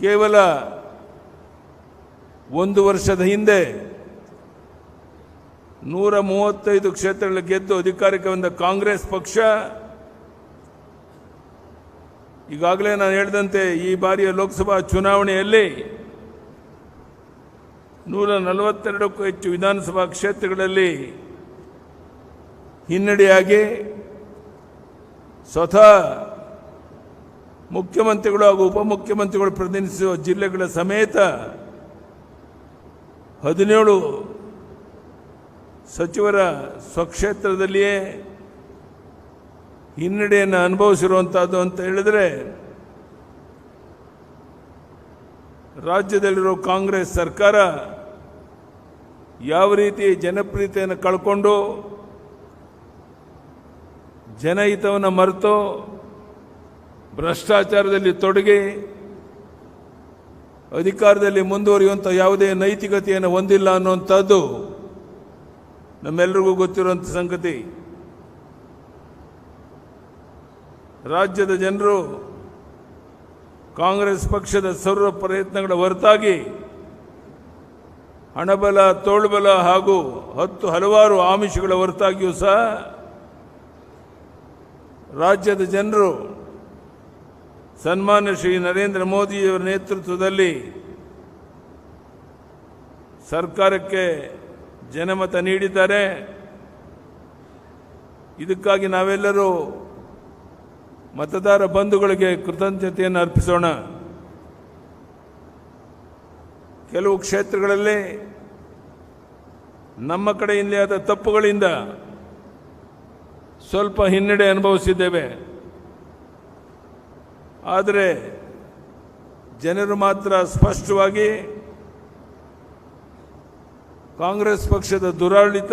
ಕೇವಲ ಒಂದು ವರ್ಷದ ಹಿಂದೆ ನೂರ ಮೂವತ್ತೈದು ಕ್ಷೇತ್ರಗಳ ಗೆದ್ದು ಅಧಿಕಾರಕ್ಕೆ ಬಂದ ಕಾಂಗ್ರೆಸ್ ಪಕ್ಷ, ಈಗಾಗಲೇ ನಾನು ಹೇಳಿದಂತೆ ಈ ಬಾರಿಯ ಲೋಕಸಭಾ ಚುನಾವಣೆಯಲ್ಲಿ ನೂರ ನಲವತ್ತೆರಡಕ್ಕೂ ಹೆಚ್ಚು ವಿಧಾನಸಭಾ ಕ್ಷೇತ್ರಗಳಲ್ಲಿ ಹಿನ್ನಡೆಯಾಗಿ ಸ್ವತಃ ಮುಖ್ಯಮಂತ್ರಿಗಳು ಹಾಗೂ ಉಪಮುಖ್ಯಮಂತ್ರಿಗಳು ಪ್ರತಿನಿಧಿಸುವ ಜಿಲ್ಲೆಗಳ ಸಮೇತ ಹದಿನೇಳು ಸಚಿವರ ಸ್ವಕ್ಷೇತ್ರದಲ್ಲಿಯೇ ಹಿನ್ನಡೆಯನ್ನು ಅನುಭವಿಸಿರುವಂಥದ್ದು ಅಂತ ಹೇಳಿದರೆ ರಾಜ್ಯದಲ್ಲಿರೋ ಕಾಂಗ್ರೆಸ್ ಸರ್ಕಾರ ಯಾವ ರೀತಿ ಜನಪ್ರಿಯತೆಯನ್ನು ಕಳ್ಕೊಂಡು ಜನಹಿತವನ್ನು ಮರೆತು ಭ್ರಷ್ಟಾಚಾರದಲ್ಲಿ ತೊಡಗಿ ಅಧಿಕಾರದಲ್ಲಿ ಮುಂದುವರಿಯುವಂಥ ಯಾವುದೇ ನೈತಿಕತೆಯನ್ನು ಹೊಂದಿಲ್ಲ ಅನ್ನುವಂಥದ್ದು ನಮ್ಮೆಲ್ಲರಿಗೂ ಗೊತ್ತಿರುವಂಥ ಸಂಗತಿ. ರಾಜ್ಯದ ಜನರು ಕಾಂಗ್ರೆಸ್ ಪಕ್ಷದ ಸರ್ವ ಪ್ರಯತ್ನಗಳ ಹೊರತಾಗಿ ಹಣಬಲ, ತೋಳ್ಬಲ ಹಾಗೂ ಹತ್ತು ಹಲವಾರು ಆಮಿಷಗಳ ಹೊರತಾಗಿಯೂ ಸಹ ರಾಜ್ಯದ ಜನರು ಸನ್ಮಾನ್ಯ ಶ್ರೀ ನರೇಂದ್ರ ಮೋದಿಯವರ ನೇತೃತ್ವದಲ್ಲಿ ಸರ್ಕಾರಕ್ಕೆ ಜನಮತ ನೀಡಿದ್ದಾರೆ. ಇದಕ್ಕಾಗಿ ನಾವೆಲ್ಲರೂ ಮತದಾರ ಬಂಧುಗಳಿಗೆ ಕೃತಜ್ಞತೆಯನ್ನು ಅರ್ಪಿಸೋಣ. ಕೆಲವು ಕ್ಷೇತ್ರಗಳಲ್ಲಿ ನಮ್ಮ ಕಡೆಯಿಂದ ತಪ್ಪುಗಳಿಂದ ಸ್ವಲ್ಪ ಹಿನ್ನಡೆ ಅನುಭವಿಸಿದ್ದೇವೆ. ಆದರೆ ಜನರು ಮಾತ್ರ ಸ್ಪಷ್ಟವಾಗಿ ಕಾಂಗ್ರೆಸ್ ಪಕ್ಷದ ದುರಾಡಳಿತ,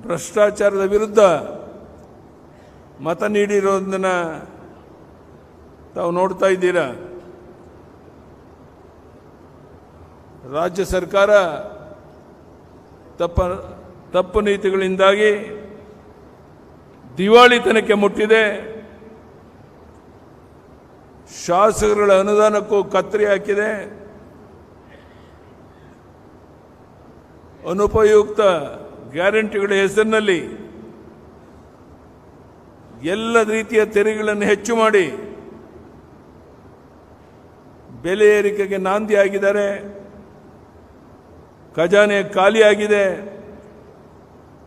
ಭ್ರಷ್ಟಾಚಾರದ ವಿರುದ್ಧ ಮತ ನೀಡಿರೋದನ್ನು ತಾವು ನೋಡ್ತಾ ಇದ್ದೀರಾ? ರಾಜ್ಯ ಸರ್ಕಾರ ತಪ್ಪ, ತಪ್ಪು ನೀತಿಗಳಿಂದಾಗಿ ದಿವಾಳಿತನಕ್ಕೆ ಮುಟ್ಟಿದೆ. ಶಾಸಕರುಗಳ ಅನುದಾನಕ್ಕೂ ಕತ್ತರಿ ಹಾಕಿದೆ. ಅನುಪಯುಕ್ತ ಗ್ಯಾರಂಟಿಗಳ ಹೆಸರಿನಲ್ಲಿ ಎಲ್ಲ ರೀತಿಯ ತೆರಿಗೆಗಳನ್ನು ಹೆಚ್ಚು ಮಾಡಿ ಬೆಲೆ ಏರಿಕೆಗೆ ನಾಂದಿ ಆಗಿದ್ದಾರೆ. ಖಜಾನೆ ಖಾಲಿಯಾಗಿದೆ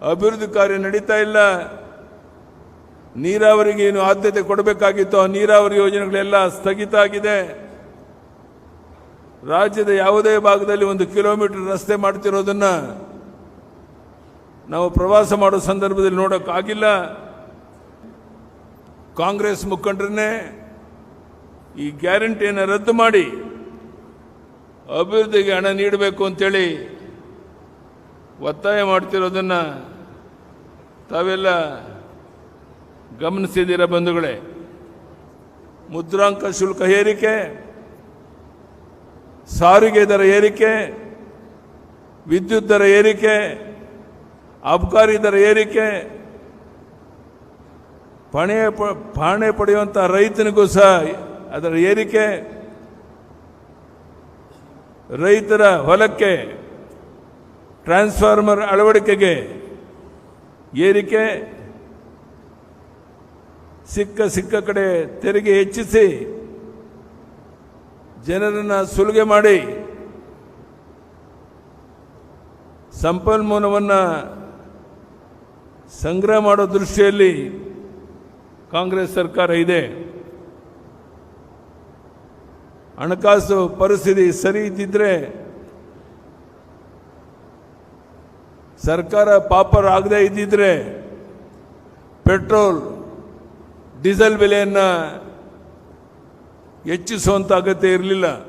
ಅಭಿವೃದ್ಧಿ ಕಾರ್ಯ ನಡೀತಾ ಇಲ್ಲ. ನೀರಾವರಿಗೆ ಏನು ಆದ್ಯತೆ ಕೊಡಬೇಕಾಗಿತ್ತು ಆ ನೀರಾವರಿ ಯೋಜನೆಗಳೆಲ್ಲ ಸ್ಥಗಿತ ಆಗಿದೆ. ರಾಜ್ಯದ ಯಾವುದೇ ಭಾಗದಲ್ಲಿ ಒಂದು ಕಿಲೋಮೀಟರ್ ರಸ್ತೆ ಮಾಡ್ತಿರೋದನ್ನ ನಾವು ಪ್ರವಾಸ ಮಾಡೋ ಸಂದರ್ಭದಲ್ಲಿ ನೋಡೋಕ್ಕಾಗಿಲ್ಲ. ಕಾಂಗ್ರೆಸ್ ಮುಖಂಡರನ್ನೇ ಈ ಗ್ಯಾರಂಟಿಯನ್ನು ರದ್ದು ಮಾಡಿ ಅಭಿವೃದ್ಧಿಗೆ ಹಣ ನೀಡಬೇಕು ಅಂತೇಳಿ ಒತ್ತಾಯ ಮಾಡ್ತಿರೋದನ್ನು ತಾವೆಲ್ಲ ಗಮನಿಸಿದ್ದೀರ ಬಂಧುಗಳೇ? ಮುದ್ರಾಂಕ ಶುಲ್ಕ ಏರಿಕೆ, ಸಾರಿಗೆ ದರ ಏರಿಕೆ, ವಿದ್ಯುತ್ ದರ ಏರಿಕೆ, ಅಬ್ಕಾರಿ ದರ ಏರಿಕೆ, ಪಣೆ ಪಾಣೆ ಪಡೆಯುವಂಥ ರೈತನಿಗೂ ಸಹ ಅದರ ಏರಿಕೆ, ರೈತರ ಹೊಲಕ್ಕೆ ಟ್ರಾನ್ಸ್ಫಾರ್ಮರ್ ಅಳವಡಿಕೆಗೆ ಏರಿಕೆ ಸಿಕ್ಕ ಸಿಕ್ಕ ಕಡೆ ತೆರಿಗೆ ಹೆಚ್ಚಿಸಿ ಜನರನ್ನು ಸುಲಿಗೆ ಮಾಡಿ ಸಂಪನ್ಮೂಲವನ್ನು ಸಂಗ್ರಹ ಮಾಡೋ ದೃಷ್ಟಿಯಲ್ಲಿ ಕಾಂಗ್ರೆಸ್ ಸರ್ಕಾರ ಇದೆ. ಹಣಕಾಸು ಪರಿಸ್ಥಿತಿ ಸರಿ ಇದ್ದಿದ್ರೆ ಸರ್ಕಾರ ಪಾಪರ್ ಪಾಪರಾಗದೇ ಇದ್ದಿದ್ರೆ ಪೆಟ್ರೋಲ್ ಡೀಸೆಲ್ ಬೆಲೆಯನ್ನು ಹೆಚ್ಚಿಸುವಂಥ ಅಗತ್ಯ ಇರಲಿಲ್ಲ.